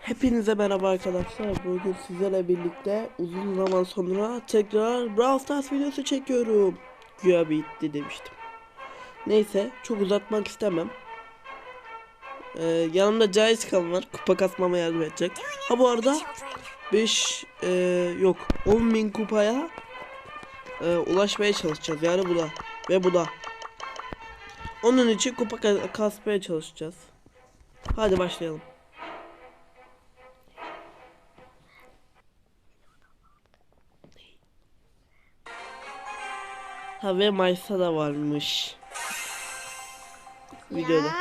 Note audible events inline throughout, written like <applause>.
Hepinize merhaba arkadaşlar. Bugün sizlerle birlikte uzun zaman sonra tekrar Brawl Stars videosu çekiyorum. Güya bitti demiştim. Neyse çok uzatmak istemem. Ee, yanımda Cahit Kan var. Kupa kasmama yardım edecek. Ha bu arada Children, 5 e, yok 10 bin kupaya e, ulaşmaya çalışacağız. Yani bu da ve bu da. Onun için kupa ka- kasmaya çalışacağız. Hadi başlayalım. Ha ve Maysa da varmış. Videoda.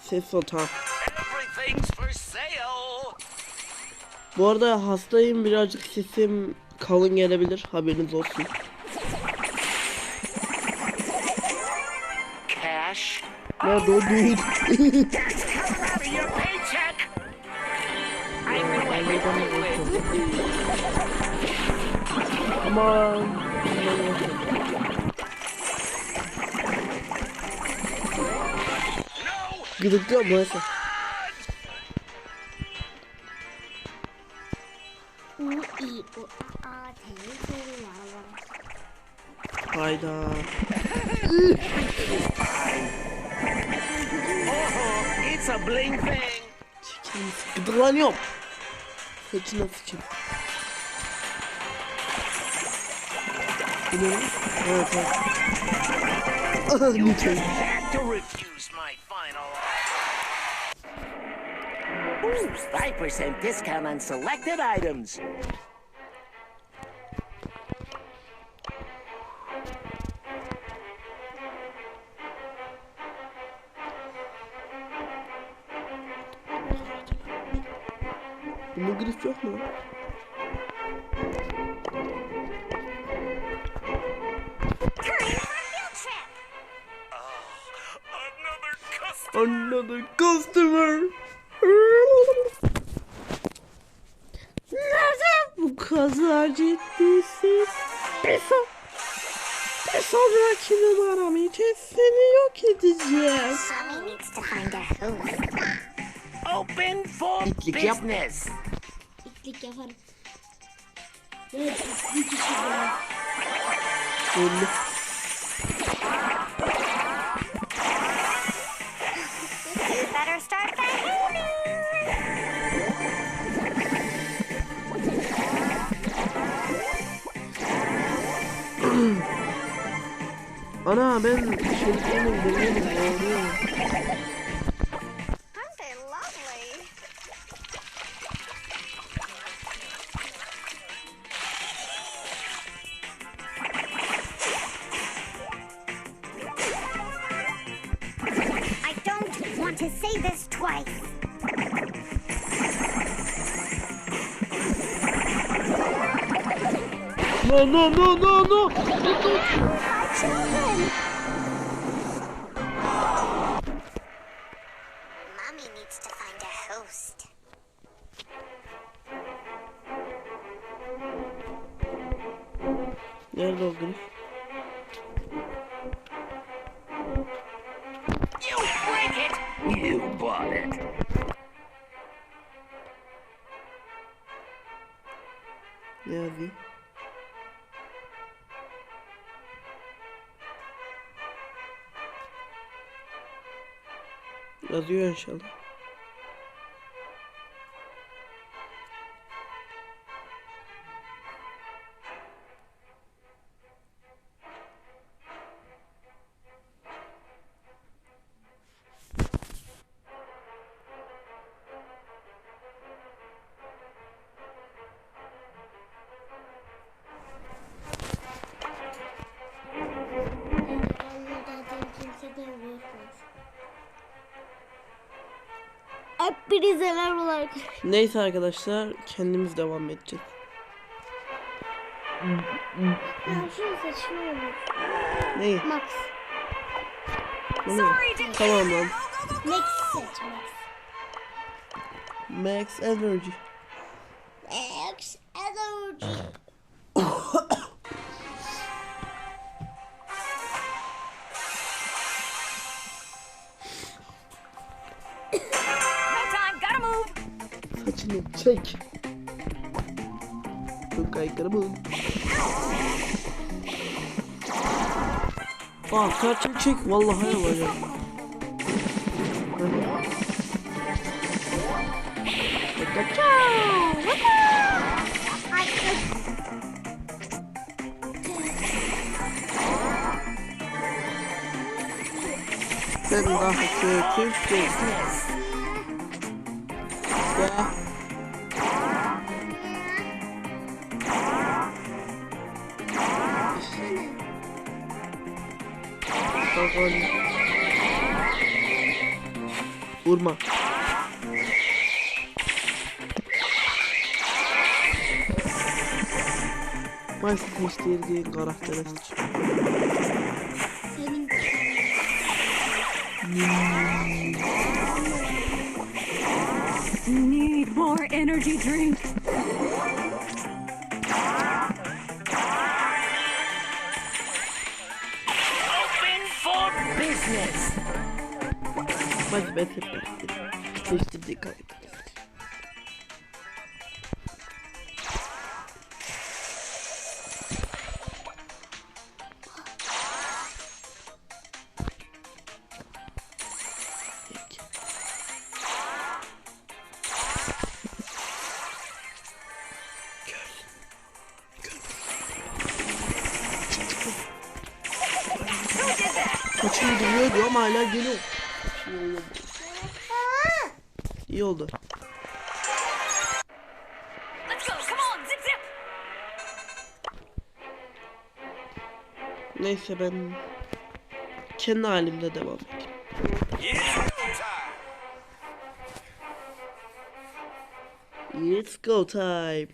Ses o tamam. Everything's for sale. Bu arada hastayım birazcık sesim kalın gelebilir haberiniz olsun. Cash Nerede o? <laughs> Aman. No. Gıdıklıyor mu neyse. U, I, U, A, A, T, T, Y, Y. Hayda. Oh, it's a bling thing. Çekilin. Gıdıklanıyorum. Saçına sıçayım. Bu ne lan? Evet evet. Aha lütfen. Had to refuse my final offer. Ooh, 5% discount on selected items. Bunun grif yok mu Another customer. Neden bu kadar son bir sonraki numaram için seni yok edeceğim. Open for İtlik yap. business. İtlik yaparım. Evet, itlik işi var. Ana ben şeriflerim demeyelim doğru. Aren't they lovely? I don't want to say this twice. No no no no no. My children. Yazıyor inşallah. Neyse arkadaşlar kendimiz devam edeceğiz. Şunu olur. Neyi? Max. Bu ne? Tamam lan. Max seç Max. Max Energy. Saçını çek. Bu kaykırı bu. Aa saçını çek vallahi yapacağım. Sen daha kötüsün. Ya. Bakalım. Vurma. Maalesef değiştirdiğin karaktere. Senin Need more energy drink. Maalesef ben hep değiştirdim. Değiştirdiği karaktere Neyse ben kendi halimde devam edeyim. It's go time.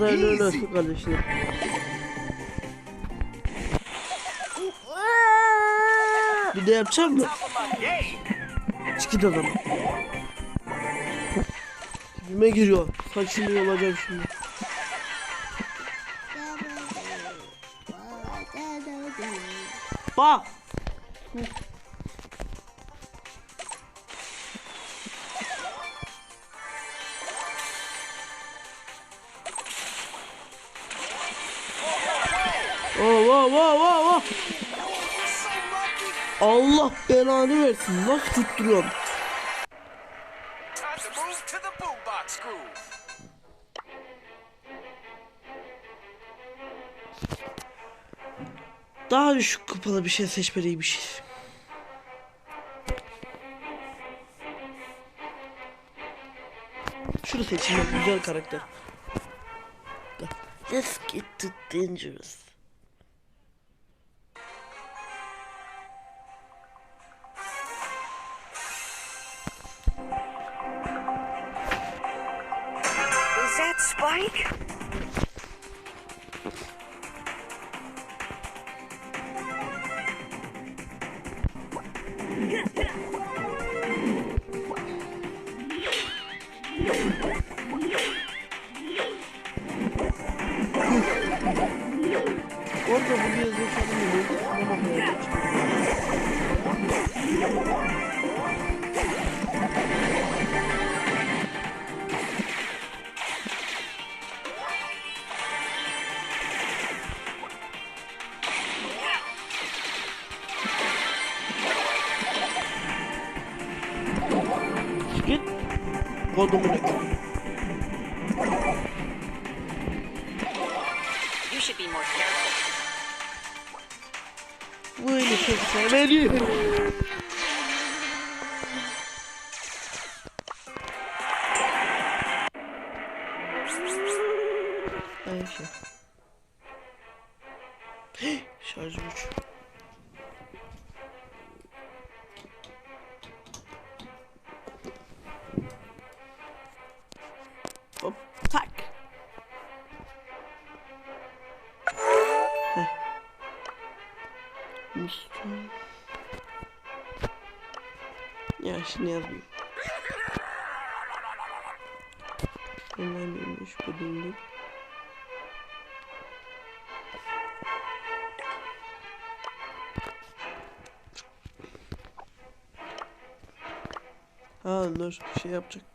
Öyle olsun kardeşlerim. Bir de yapacağım mı? Game. Çıkın adamı. Dibime giriyor. Saçını yolacağım şimdi. Bak. Oh, oh, oh. Allah belanı versin. Nasıl tutturuyorum? Daha düşük kupalı bir şey seçmeliymişiz. Şunu seçeyim güzel karakter. Let's get to dangerous. Spike? Git. Kodumu dök. Eli çok sevmeliyim. Önemliymiş bu dinlik. Ha dur şey yapacaktım.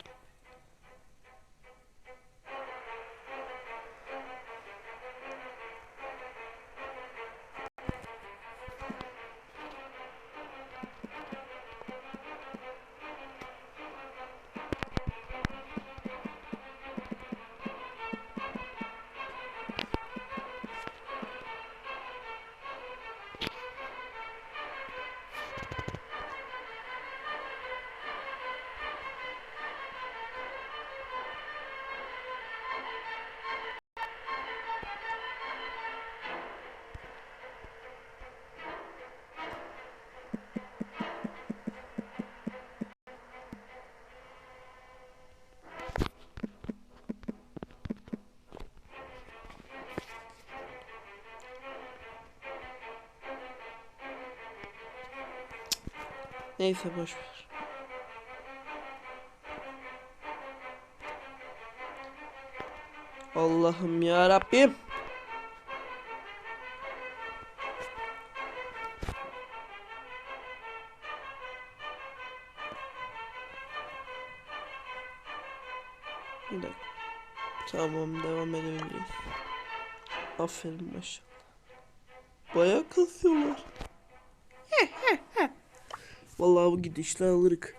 Neyse boş ver. Allah'ım ya Rabbim. Tamam devam edebiliriz. Aferin maşallah. Bayağı kasıyorlar. Vallahi bu gidişle alırık.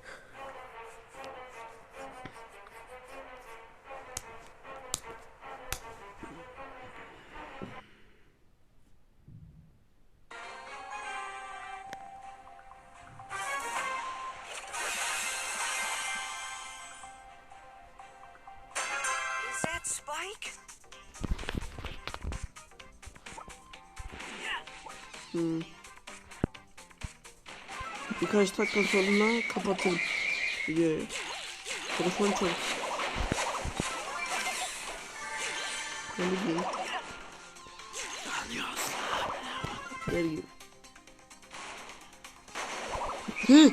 15 dakika sonra kapatın videoyu. Telefon çok. Ne bileyim. Dergi. Hı,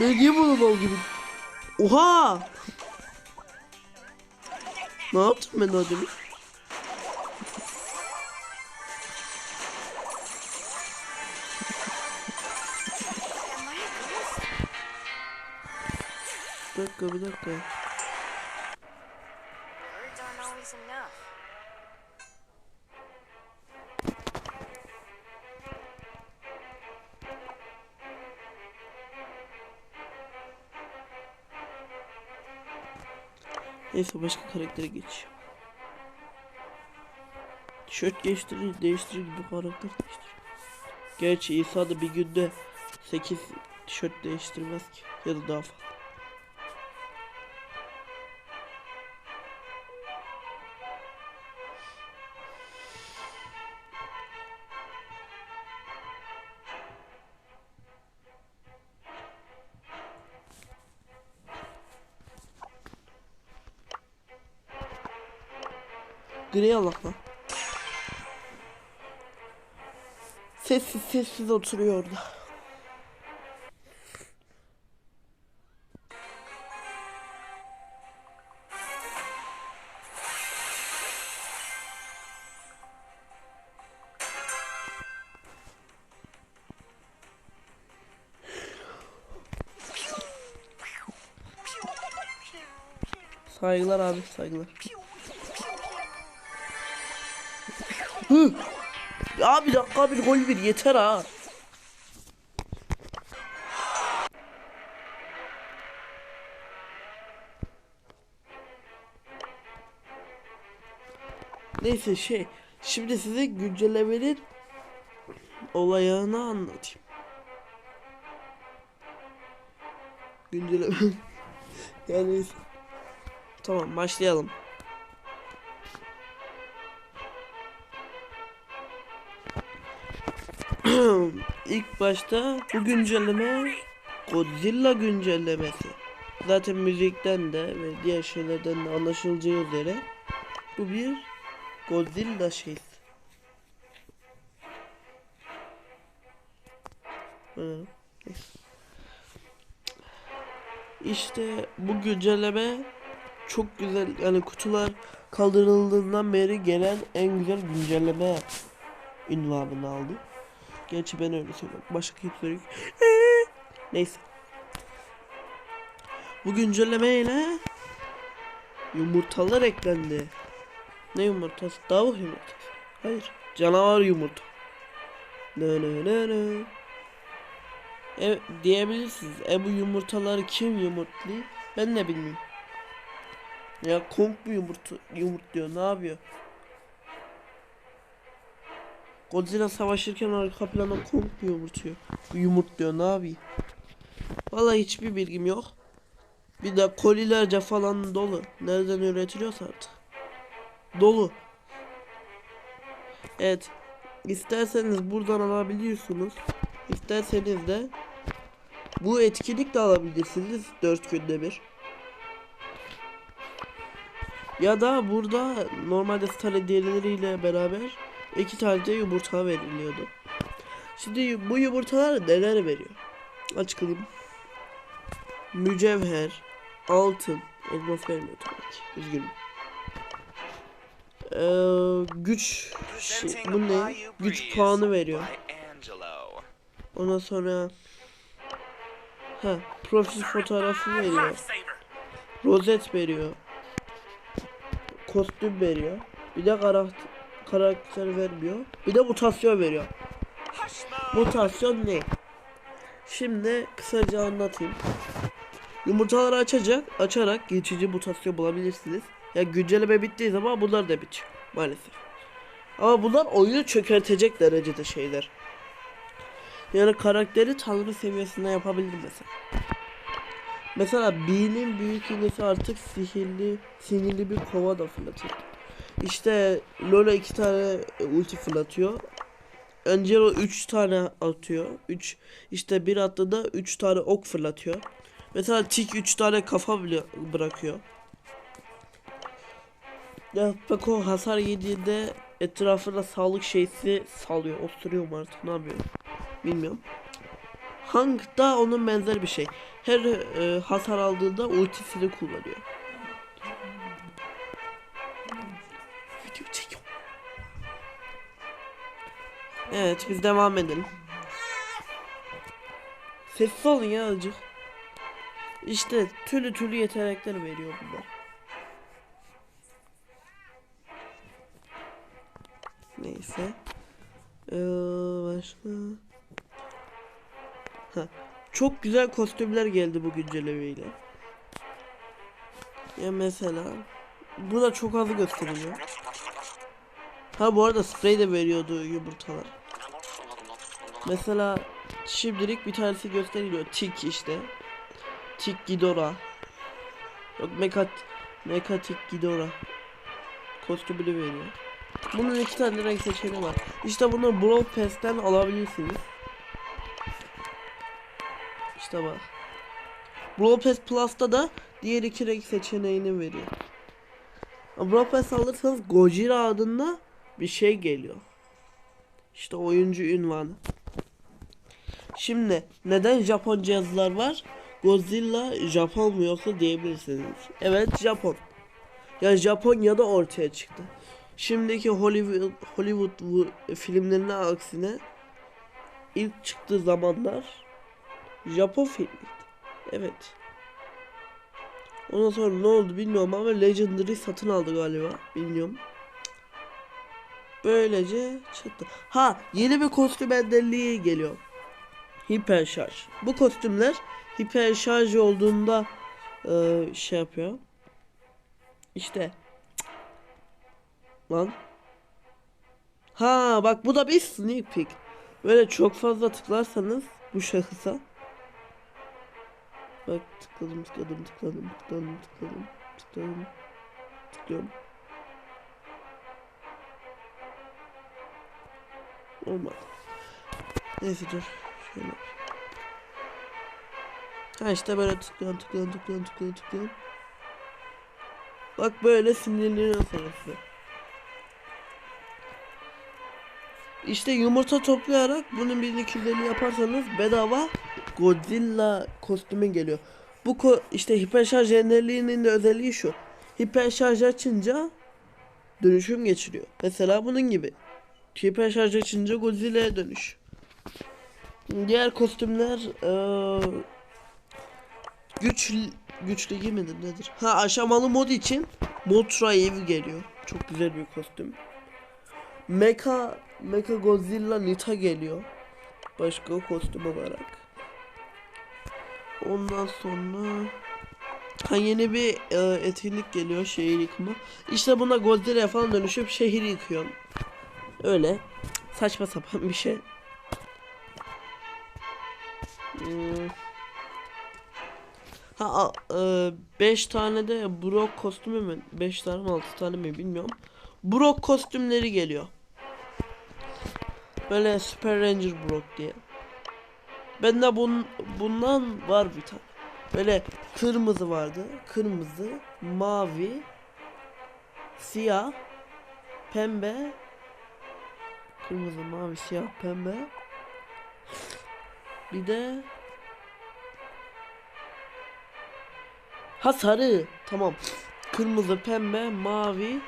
ben niye bunu bal gibi? Oha! Ne yaptım ben daha demin? Dakika bir dakika. Neyse başka karaktere geç. Tişört değiştirir, değiştirir gibi karakter değiştirir. Gerçi İsa da bir günde 8 tişört değiştirmez ki. Ya da daha fazla. Gri Allah lan. Sessiz sessiz oturuyor orada. Saygılar abi saygılar. Hı. Ya bir dakika bir gol bir yeter ha. Neyse şey şimdi size güncellemenin olayını anlatayım. Güncelleme. <laughs> yani tamam başlayalım. İlk başta bu güncelleme Godzilla güncellemesi. Zaten müzikten de ve diğer şeylerden de anlaşılacağı üzere bu bir Godzilla şeysi. İşte bu güncelleme çok güzel yani kutular kaldırıldığından beri gelen en güzel güncelleme ünvanını aldı. Gerçi ben öyle söylüyorum. Başka kimse yok. Ee, Neyse. Bu güncellemeyle yumurtalar eklendi. Ne yumurtası? Tavuk yumurtası. Hayır. Canavar yumurta. Ne ne ne ne. E, diyebilirsiniz. E bu yumurtaları kim yumurtluyor? Ben de bilmiyorum. Ya Kong mu yumurta yumurtluyor? Ne yapıyor? Godzilla savaşırken arka planda Kong mu yumurtuyor? Yumurtluyor ne yapıyor? Vallahi hiçbir bilgim yok. Bir de kolilerce falan dolu. Nereden üretiliyorsa artık. Dolu. Evet. İsterseniz buradan alabiliyorsunuz. İsterseniz de bu etkinlik de alabilirsiniz 4 günde bir. Ya da burada normalde star hediyeleriyle beraber iki tane de yumurta veriliyordu. Şimdi bu yumurtalar neler veriyor? Açıklayayım. Mücevher, altın, elmas vermiyor tabii ki. Üzgünüm. Ee, güç şey, bu ne? Güç puanı veriyor. Ondan sonra ha profil fotoğrafı veriyor. Rozet veriyor. Kostüm veriyor. Bir de karakter karakter vermiyor. Bir de mutasyon veriyor. Mutasyon ne? Şimdi kısaca anlatayım. Yumurtaları açacak, açarak geçici mutasyon bulabilirsiniz. Ya güncelleme bittiği zaman bunlar da bitiyor maalesef. Ama bunlar oyunu çökertecek derecede şeyler. Yani karakteri tanrı seviyesinde yapabilirim mesela. Mesela B'nin büyük iğnesi artık sihirli, sinirli bir kova da fırlatıyor. İşte Lola iki tane e, ulti fırlatıyor. Angelo 3 tane atıyor. 3 işte bir attığında 3 tane ok fırlatıyor. Mesela Tik 3 tane kafa bile bırakıyor. Ya bak o hasar yediğinde etrafına sağlık şeysi salıyor. Osturuyor mu artık ne yapıyor? Bilmiyorum. Hank da onun benzer bir şey. Her e, hasar aldığında ultisini kullanıyor. Video çekiyorum. Evet biz devam edelim. Sessiz olun ya azıcık. İşte türlü türlü yetenekler veriyor bunlar. Neyse. Ee, başka. Ha. Çok güzel kostümler geldi bu güncellemeyle. Ya mesela bu da çok az gösteriliyor. Ha bu arada sprey de veriyordu yumurtalar. Mesela şimdilik bir tanesi gösteriliyor. Tik işte. Tik Ghidorah. Yok Mekat Mekatik Ghidorah. Kostümünü veriyor. Bunun iki tane renk seçeneği var. İşte bunu Brawl Pass'ten alabilirsiniz. İşte bak. Brawl Pass Plus'ta da diğer iki renk seçeneğini veriyor. Brawl Pass alırsanız Gojira adında bir şey geliyor. İşte oyuncu ünvanı. Şimdi neden Japonca yazılar var? Godzilla Japon mu yoksa diyebilirsiniz. Evet Japon. Yani Japonya'da ortaya çıktı. Şimdiki Hollywood Hollywood filmlerine aksine ilk çıktığı zamanlar Japon filmiydi. Evet. Ondan sonra ne oldu bilmiyorum ama Legendary satın aldı galiba. Bilmiyorum. Böylece çıktı. Ha yeni bir kostüm endelliği geliyor. Hiper şarj. Bu kostümler hiper şarj olduğunda e, şey yapıyor. İşte. Lan. Ha bak bu da bir sneak peek. Böyle çok fazla tıklarsanız bu şahısa. Bak tıkladım tıkladım tıkladım tıkladım tıkladım tıkladım tıklıyorum. Olmadı. Neyse dur. Şöyle. Ha işte böyle tıklıyorum tıklıyorum tıklıyorum tıklıyorum tıklıyorum. Bak böyle sinirleniyor sonrası. İşte yumurta toplayarak bunun bir ikililerini yaparsanız bedava Godzilla kostümü geliyor. Bu ko- işte hiperşarj jenerliğinin de özelliği şu. Hiperşarj açınca dönüşüm geçiriyor. Mesela bunun gibi. Hiperşarj açınca Godzilla'ya dönüş. Diğer kostümler eee güç güç ligi nedir? Ha aşamalı mod için Motra Eve geliyor. Çok güzel bir kostüm. Mecha Mecha Godzilla Nita geliyor. Başka kostüm olarak. Ondan sonra ha yeni bir e, etkinlik geliyor şehir yıkımı. İşte buna Godzilla falan dönüşüp şehir yıkıyor. Öyle saçma sapan bir şey. Hmm. Ha 5 tane de Brock kostümü mü? 5 tane mi 6 tane mi bilmiyorum. Brock kostümleri geliyor. Böyle Super Ranger Brock diye. Bende bun, bundan var bir tane. Böyle kırmızı vardı. Kırmızı, mavi, siyah, pembe. Kırmızı, mavi, siyah, pembe. Bir de Ha sarı. Tamam. Kırmızı, pembe, mavi,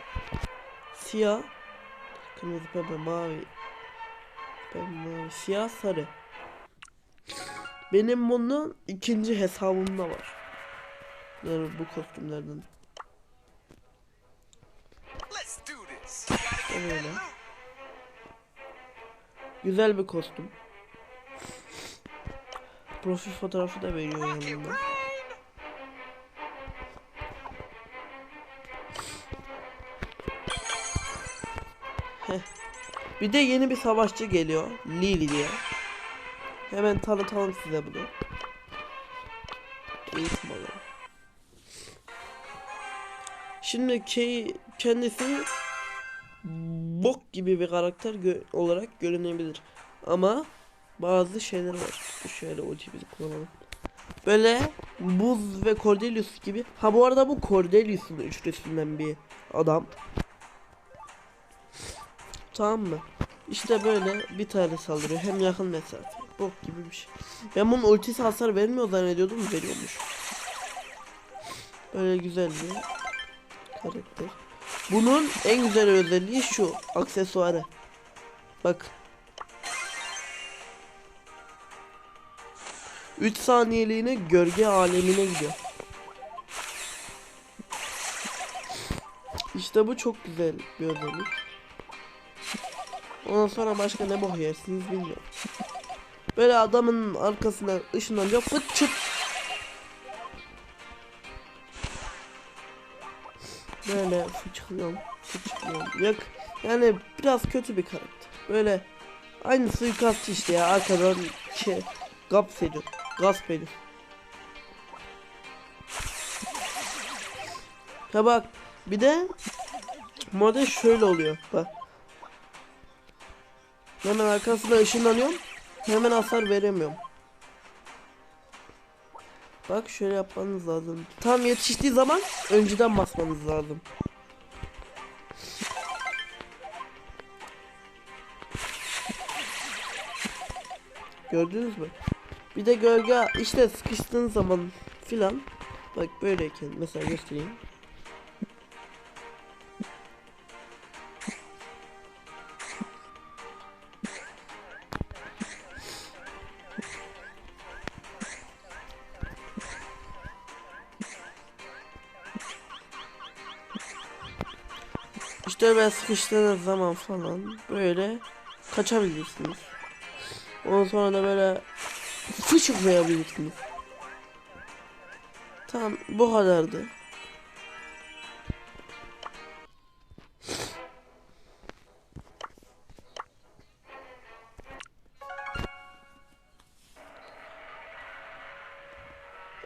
siyah. Kırmızı, pembe, mavi. Pembe, mavi, siyah, sarı. Benim bunun ikinci hesabımda var. Yani bu kostümlerden. Öyle. Güzel bir kostüm. Profil fotoğrafı da veriyor yanında. Heh. Bir de yeni bir savaşçı geliyor. Lily diye. Hemen tanıtalım size bunu. Eğitim alalım. Şimdi Kay kendisi bok gibi bir karakter gö- olarak görünebilir. Ama bazı şeyler var. Şöyle ultimizi kullanalım. Böyle Buz ve Cordelius gibi. Ha bu arada bu Cordelius'un üçlüsünden bir adam. Tamam mı? İşte böyle bir tane saldırıyor. Hem yakın mesafe. Bok gibi bir şey. Ben bunun ultisi hasar vermiyor zannediyordum. Veriyormuş. Böyle güzel bir karakter. Bunun en güzel özelliği şu. Aksesuarı. Bak. 3 saniyeliğine gölge alemine gidiyor. İşte bu çok güzel bir özellik. Ondan sonra başka ne bok yersiniz bilmiyorum. Böyle adamın arkasına ışınlanıyor fıt çıt. Böyle fıçıklıyorum, fıçıklıyorum. Yok yani biraz kötü bir karakter. Böyle aynı suikastçı işte ya arkadan şey gasp ediyor. Gasp ediyor. Ha bak bir de model şöyle oluyor bak. Hemen arkasına ışınlanıyorum. Hemen hasar veremiyorum. Bak şöyle yapmanız lazım. Tam yetiştiği zaman önceden basmanız lazım. Gördünüz mü? Bir de gölge işte sıkıştığın zaman filan bak böyleyken mesela göstereyim. Ben sıkıştığınız zaman falan böyle kaçabilirsiniz. Ondan sonra da böyle fışıklayabilirsiniz. Tamam bu kadardı.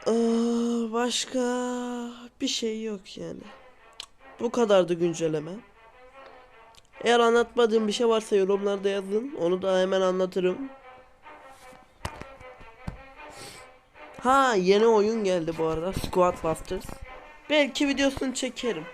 Aa, başka bir şey yok yani. Bu kadardı güncelleme. Eğer anlatmadığım bir şey varsa yorumlarda yazın. Onu da hemen anlatırım. Ha yeni oyun geldi bu arada. Squad Busters. Belki videosunu çekerim.